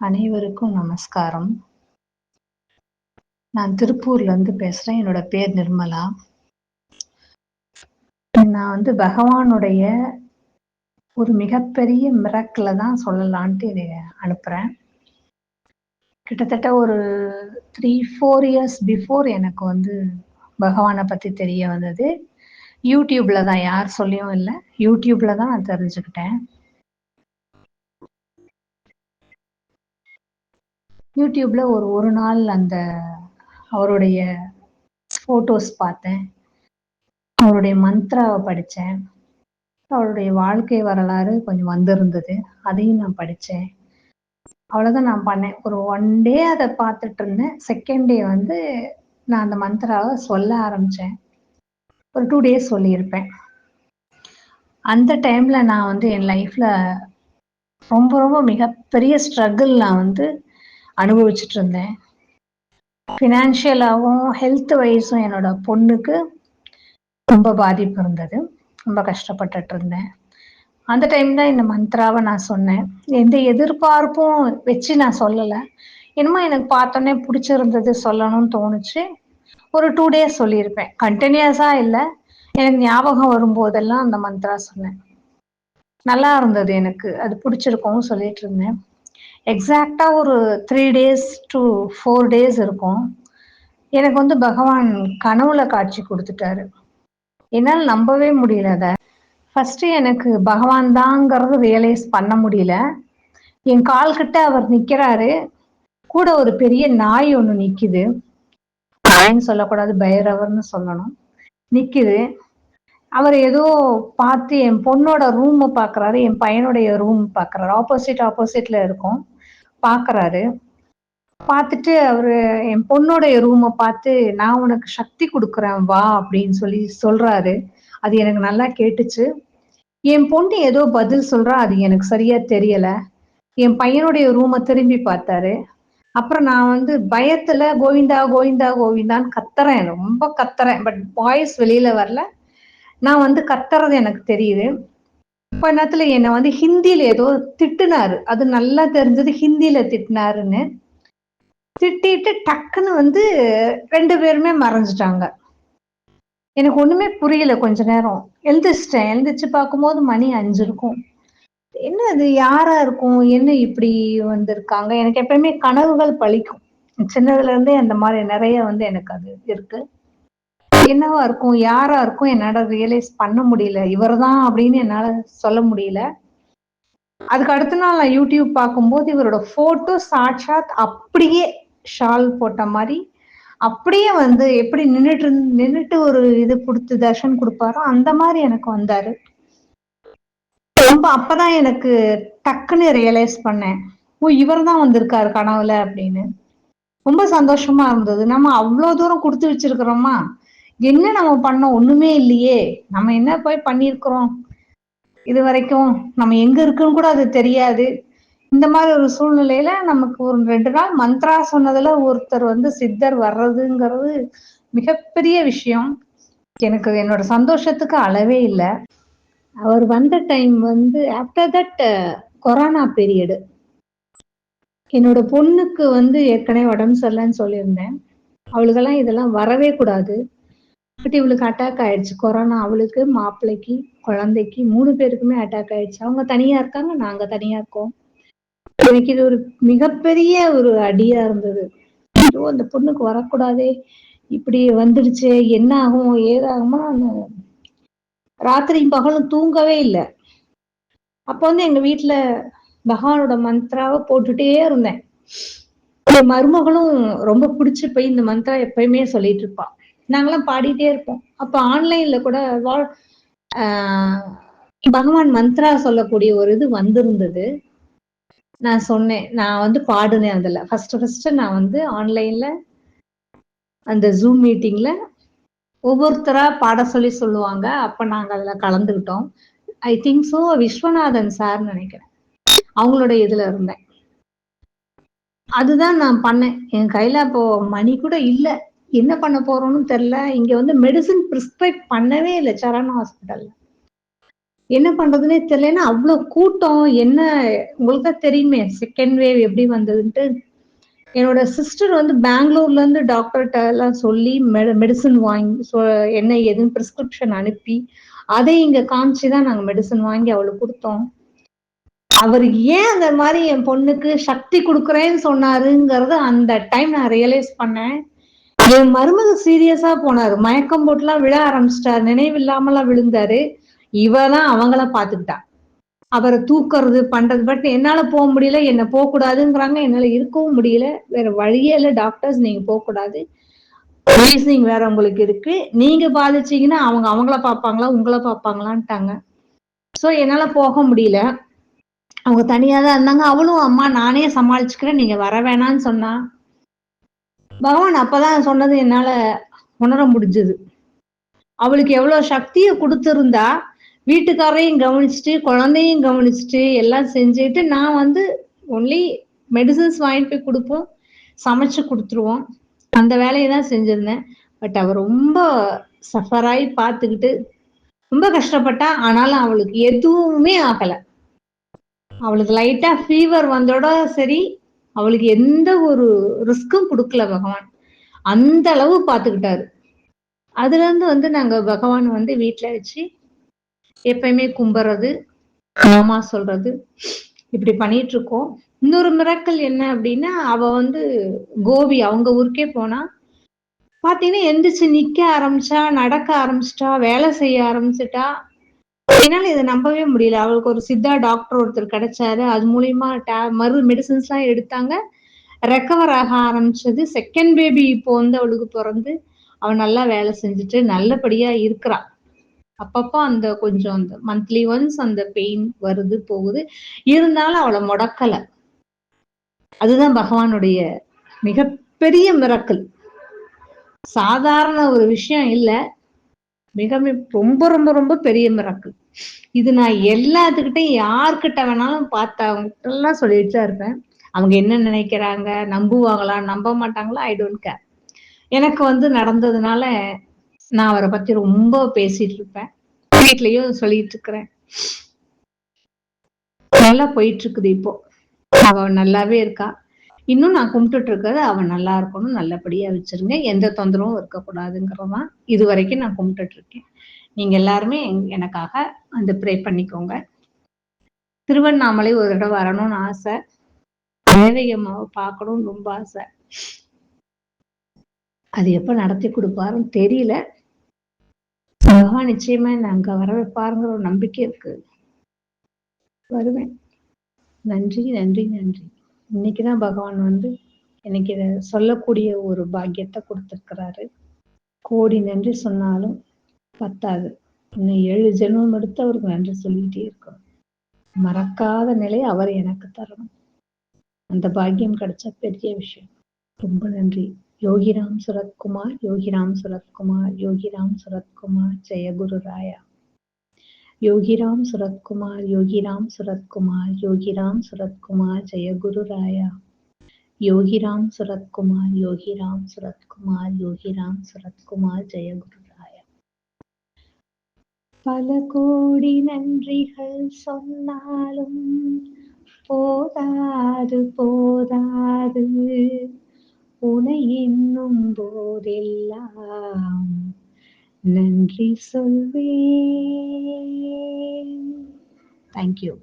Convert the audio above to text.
அனைவருக்கும் நமஸ்காரம். நான் திருப்பூர்ல இருந்து பேசுறேன். என்னோட பேர் நிர்மலா. நான் வந்து பகவானுடைய ஒரு மிகப்பெரிய மிரக்கில் தான் சொல்லலான்ட்டு இதை அனுப்புறேன். கிட்டத்தட்ட ஒரு த்ரீ ஃபோர் இயர்ஸ் பிஃபோர் எனக்கு வந்து பகவானை பத்தி தெரிய வந்தது. யூடியூப்ல தான் யார் சொல்லியும் இல்லை. யூடியூப்ல தான் நான் தெரிஞ்சுக்கிட்டேன். யூடியூப்ல ஒரு ஒரு நாள் அந்த அவருடைய ஃபோட்டோஸ் பார்த்தேன். அவருடைய மந்த்ராவை படித்தேன் அவருடைய வாழ்க்கை வரலாறு கொஞ்சம் வந்திருந்தது. அதையும் நான் படித்தேன் அவ்வளோதான் நான் பண்ணேன். ஒரு ஒன் டே அதை பார்த்துட்டு இருந்தேன். செகண்ட் டே வந்து நான் அந்த மந்த்ராவை சொல்ல ஆரம்பித்தேன் ஒரு டூ டேஸ் சொல்லியிருப்பேன். அந்த டைமில் நான் வந்து என் லைஃப்பில் ரொம்ப ரொம்ப மிகப்பெரிய ஸ்ட்ரகிள் நான் வந்து அனுபவிச்சுட்டு இருந்தேன் ஃபினான்ஷியலாகவும் ஹெல்த் வைஸும் என்னோட பொண்ணுக்கு ரொம்ப பாதிப்பு இருந்தது. ரொம்ப கஷ்டப்பட்டுட்டு இருந்தேன் அந்த டைம் தான் இந்த மந்த்ராவை நான் சொன்னேன். எந்த எதிர்பார்ப்பும் வச்சு நான் சொல்லலை. என்னமோ எனக்கு பார்த்தோன்னே பிடிச்சிருந்தது சொல்லணும்னு தோணுச்சு. ஒரு டூ டேஸ் சொல்லியிருப்பேன். கண்டினியூஸாக இல்லை. எனக்கு ஞாபகம் வரும்போதெல்லாம் அந்த மந்த்ரா சொன்னேன். நல்லா இருந்தது எனக்கு. அது பிடிச்சிருக்கும் சொல்லிட்டு இருந்தேன் எக்ஸாக்டாக ஒரு three days to four days இருக்கும். எனக்கு வந்து பகவான் கனவுல காட்சி கொடுத்துட்டாரு. என்னால் நம்பவே முடியல அதை. ஃபர்ஸ்ட் எனக்கு பகவான் தாங்கிறது ரியலைஸ் பண்ண முடியல. என் கால் கிட்ட அவர் நிக்கிறாரு. கூட ஒரு பெரிய நாய் ஒன்று நிக்குது. நாயின்னு சொல்லக்கூடாது பைரவர்னு சொல்லணும். நிக்குது. அவர் ஏதோ பார்த்து என் பொண்ணோட ரூமை பார்க்குறாரு. என் பையனுடைய ரூம் பார்க்குறாரு. ஆப்போசிட் ஆப்போசிட்ல இருக்கும். பாக்குறாரு. பார்த்துட்டு அவரு என் பொண்ணோடைய ரூமை பார்த்து நான் உனக்கு சக்தி கொடுக்குறேன் வா அப்படின்னு சொல்லி சொல்றாரு. அது எனக்கு நல்லா கேட்டுச்சு. என் பொண்ணு ஏதோ பதில் சொல்றா அது எனக்கு சரியா தெரியல. என் பையனுடைய ரூமை திரும்பி பார்த்தாரு. அப்புறம் நான் வந்து பயத்துல கோவிந்தா கோவிந்தா கோவிந்தான்னு கத்துறேன் ரொம்ப கத்துறேன். பட் வாய்ஸ் வெளியில வரல. நான் வந்து கத்துறது எனக்கு தெரியுது. கொஞ்ச நேரத்துல என்னை வந்து ஹிந்தியில ஏதோ திட்டுனாரு. அது நல்லா தெரிஞ்சது ஹிந்தியில திட்டினாருன்னு. திட்டிட்டு டக்குன்னு வந்து ரெண்டு பேருமே மறைஞ்சிட்டாங்க. எனக்கு ஒண்ணுமே புரியல கொஞ்ச நேரம். எழுந்திரிச்சிட்டேன். எழுந்திரிச்சு பார்க்கும்போது மணி அஞ்சு இருக்கும். என்ன அது யாரா இருக்கும்? என்ன இப்படி வந்திருக்காங்க? எனக்கு எப்பயுமே கனவுகள் பழிக்கும். சின்னதுல இருந்தே அந்த மாதிரி நிறைய வந்து எனக்கு அது இருக்கு. என்னவா இருக்கும் யாரா இருக்கும் என்னால ரியலைஸ் பண்ண முடியல. இவர்தான் அப்படின்னு என்னால சொல்ல முடியல. அதுக்கு அடுத்த நாள் நான் யூடியூப் பார்க்கும்போது இவரோட போட்டோ சாட்சாத் அப்படியே ஷால் போட்ட மாதிரி அப்படியே வந்து எப்படி நின்றுட்டு நின்றுட்டு ஒரு இது கொடுத்து தர்ஷன் கொடுப்பாரோ அந்த மாதிரி எனக்கு வந்தாரு. ரொம்ப அப்பதான் எனக்கு டக்குன்னு ரியலைஸ் பண்ணேன். ஓ இவர் தான் வந்திருக்காரு கனவுல அப்படின்னு. ரொம்ப சந்தோஷமா இருந்தது. நம்ம அவ்வளவு தூரம் கொடுத்து வச்சிருக்கிறோமா? என்ன நம்ம பண்ணோம்? ஒண்ணுமே இல்லையே. நம்ம என்ன போய் பண்ணியிருக்கிறோம்? இது வரைக்கும் நம்ம எங்க இருக்குன்னு கூட அது தெரியாது. இந்த மாதிரி ஒரு சூழ்நிலையில நமக்கு ஒரு ரெண்டு நாள் மந்த்ரா சொன்னதுல ஒருத்தர் வந்து சித்தர் வர்றதுங்கிறது மிகப்பெரிய விஷயம். எனக்கு என்னோட சந்தோஷத்துக்கு அளவே இல்லை. அவர் வந்த டைம் வந்து ஆஃப்டர் தட் கொரோனா பீரியடு என்னோட பொண்ணுக்கு வந்து ஏற்கனவே உடம்பு சரியில்லைன்னு சொல்லியிருந்தேன். அவளுக்கெல்லாம் இதெல்லாம் வரவே கூடாது. பட் இவளுக்கு அட்டாக் ஆயிடுச்சு. கொரோனா அவளுக்கு மாப்பிள்ளைக்கு குழந்தைக்கு மூணு பேருக்குமே அட்டாக் ஆயிடுச்சு. அவங்க தனியா இருக்காங்க நாங்க தனியா இருக்கோம். எனக்கு இது ஒரு மிகப்பெரிய ஒரு அடியா இருந்தது. ஐயோ அந்த பொண்ணுக்கு வரக்கூடாதே. இப்படி வந்துடுச்சு என்ன ஆகும் ஏதாகுமா? ராத்திரியும் பகலும் தூங்கவே இல்லை. அப்போ வந்து எங்க வீட்டுல பகவானோட மந்த்ராவை போட்டுட்டே இருந்தேன். என் மருமகளும் ரொம்ப பிடிச்சு போய் இந்த மந்த்ரா எப்பயுமே சொல்லிட்டு இருப்பான் நாங்கெல்லாம் பாடிட்டே இருப்போம். அப்ப ஆன்லைன்ல கூட வாழ் பகவான் மந்த்ரா சொல்லக்கூடிய ஒரு இது வந்திருந்தது. நான் சொன்னேன். நான் வந்து பாடுனேன் அதுல. ஃபர்ஸ்ட் ஃபர்ஸ்ட் நான் வந்து ஆன்லைன்ல அந்த ஜூம் மீட்டிங்ல ஒவ்வொருத்தரா பாட சொல்லி சொல்லுவாங்க. அப்ப நாங்க அதுல கலந்துக்கிட்டோம். I think so Viswanathan sir நினைக்கிறேன். அவங்களோட இதுல இருந்தேன். அதுதான் நான் பண்ணேன். என் கையில அப்போ மணி கூட இல்லை. என்ன பண்ண போறோம்னு தெரியல. இங்க வந்து மெடிசின் பிரிஸ்கிரைப் பண்ணவே இல்லை சரண் ஹாஸ்பிட்டல்ல என்ன பண்றதுன்னே தெரியலன்னா அவ்வளவு கூட்டம் என்ன உங்களுக்கு தான் தெரியுமே செகண்ட் வேவ் எப்படி வந்ததுன்ட்டு. என்னோட சிஸ்டர் வந்து பெங்களூர்ல இருந்து டாக்டர்கிட்ட எல்லாம் சொல்லி மெடிசன் வாங்கி என்ன ஏதுன்னு பிரிஸ்கிரிப்ஷன் அனுப்பி அதை இங்க காமிச்சுதான் நாங்க மெடிசன் வாங்கி அவளுக்கு கொடுத்தோம். அவர் ஏன் அந்த மாதிரி என் பொண்ணுக்கு சக்தி கொடுக்குறேன்னு சொன்னாருங்கிறத அந்த டைம் நான் ரியலைஸ் பண்ணேன். என் மருமக சீரியஸா போனாரு. மயக்கம் போட்டுலாம் விழ ஆரம்பிச்சிட்டாரு. நினைவு இல்லாமலாம் விழுந்தாரு. இவதான் அவங்கள பாத்துக்கிட்டா அவரை தூக்குறது பண்றது. பட் என்னால போக முடியல. என்ன போக கூடாதுங்கிறாங்க என்னால இருக்கவும் முடியல. வேற வழியே இல்ல. டாக்டர்ஸ் நீங்க போக கூடாது ரீசனிங் வேற உங்களுக்கு இருக்கு. நீங்க பாதிச்சீங்கன்னா அவங்க அவங்கள பாப்பாங்களா உங்களை பாப்பாங்களான்ட்டாங்க சோ என்னால போக முடியல. அவங்க தனியா தான் இருந்தாங்க. அவளும் அம்மா நானே சமாளிச்சுக்கிறேன். நீங்க வர வேணாம்னு சொன்னா. பகவான் அப்பதான் சொன்னது என்னால உணர முடிஞ்சது. அவளுக்கு எவ்வளவு சக்தியை கொடுத்திருந்தா வீட்டுக்காரையும் கவனிச்சுட்டு குழந்தையும் கவனிச்சுட்டு எல்லாம் செஞ்சுட்டு நான் வந்து ஒன்லி மெடிசன்ஸ் வாங்கிட்டு போய் கொடுப்போம் சமைச்சு கொடுத்துருவோம். அந்த வேலையை தான் செஞ்சிருந்தேன். பட் அவர் ரொம்ப சஃபராகி பார்த்துக்கிட்டு ரொம்ப கஷ்டப்பட்டா ஆனாலும் அவளுக்கு எதுவுமே ஆகலை. அவளுக்கு லைட்டா ஃபீவர் வந்தோட சரி அவளுக்கு எந்த ஒரு ரிஸ்க்கும் கொடுக்கல பகவான். அந்த அளவு பார்த்துக்கிட்டாரு அதுல இருந்து வந்து நாங்க பகவான் வந்து வீட்டுல வச்சு எப்பயுமே கும்புறது மாமா சொல்றது இப்படி பண்ணிட்டு இருக்கோம். இன்னொரு மிரக்கல் என்ன அப்படின்னா அவ வந்து கோபி அவங்க ஊருக்கே போனா பாத்தீங்கன்னா எந்திரிச்சு நிக்க ஆரம்பிச்சா நடக்க ஆரம்பிச்சிட்டா வேலை செய்ய ஆரம்பிச்சிட்டா என்னால இதை நம்பவே முடியல. அவளுக்கு ஒரு சித்தா டாக்டர் ஒருத்தர் கிடைச்சாரு. அது மூலியமா மறு மெடிசன்ஸ் எல்லாம் எடுத்தாங்க. ரெக்கவர் ஆக ஆரம்பிச்சது. செகண்ட் பேபி இப்போ வந்து அவளுக்கு பிறந்து அவன் நல்லா வேலை செஞ்சுட்டு நல்லபடியா இருக்கிறா. அப்பப்போ அந்த கொஞ்சம் அந்த மந்த்லி ஒன்ஸ் அந்த பெயின் வருது போகுது. இருந்தாலும் அவளை முடக்கல. அதுதான் பகவானுடைய மிகப்பெரிய மிரக்கல் சாதாரண ஒரு விஷயம் இல்லை. மிக ரொம்ப ரொம்ப ரொம்ப பெரிய மிரக்கல் இது நான் எல்லாத்துக்கிட்டையும் யார்கிட்ட வேணாலும் பார்த்தவங்கிட்ட எல்லாம் சொல்லிட்டு தான் இருப்பேன். அவங்க என்ன நினைக்கிறாங்க? நம்புவாங்களா? நம்ப மாட்டாங்களா? ஐ டோன்ட் கேர் எனக்கு வந்து நடந்ததுனால நான் அவரை பத்தி ரொம்ப பேசிட்டு இருப்பேன். வீட்லயும் சொல்லிட்டு இருக்கிறேன். நல்லா போயிட்டு இருக்குது இப்போ. அவ நல்லாவே இருக்கா. இன்னும் நான் கும்பிட்டுட்டு இருக்கிறது அவன் நல்லா இருக்கணும். நல்லபடியா வச்சிருங்க. எந்த தொந்தரவும் இருக்கக்கூடாதுங்கிறதான் இது வரைக்கும் நான் கும்பிட்டுட்டு இருக்கேன். நீங்க எல்லாருமே எனக்காக அந்த ப்ரே பண்ணிக்கோங்க. திருவண்ணாமலை ஒரு தடவை வரணும்னு ஆசை. தேவையம்மாவை பார்க்கணும்னு ரொம்ப ஆசை. அது எப்ப நடத்தி கொடுப்பாருன்னு தெரியல. பகவான் நிச்சயமா அங்க வர வைப்பாருங்கிற ஒரு நம்பிக்கை இருக்கு. வருவேன். நன்றி நன்றி நன்றி. இன்னைக்குதான் பகவான் வந்து எனக்கு இதை சொல்லக்கூடிய ஒரு பாக்கியத்தை கொடுத்துருக்கிறாரு. கோடி நன்றி சொன்னாலும் பத்தாது. இன்னும் ஏழு ஜென்மம் எடுத்து அவருக்கு நன்றி சொல்லிக்கிட்டே இருக்கணும். மறக்காத நிலை அவர் எனக்கு தரணும். அந்த பாக்கியம் கிடைச்ச பெரிய விஷயம். ரொம்ப நன்றி. யோகிராம் சுரத்குமார் யோகிராம் சுரத்குமார் யோகிராம் சுரத்குமார் ஜெயகுரு ராயா. யோகிராம் சுரத்குமார் யோகிராம் சுரத்குமார் யோகிராம் சுரத்குமார் ஜெயகுரு ராயா. யோகிராம் சுரத்குமார் யோகிராம் சுரத்குமார் யோகிராம் சுரத்குமார் ஜெயகுரு பல கோடி நன்றிகள் சொன்னாலும் போதாது போதாது. உனை என்னும் போதெல்லாம் நன்றி சொல்வே தேங்க்யூ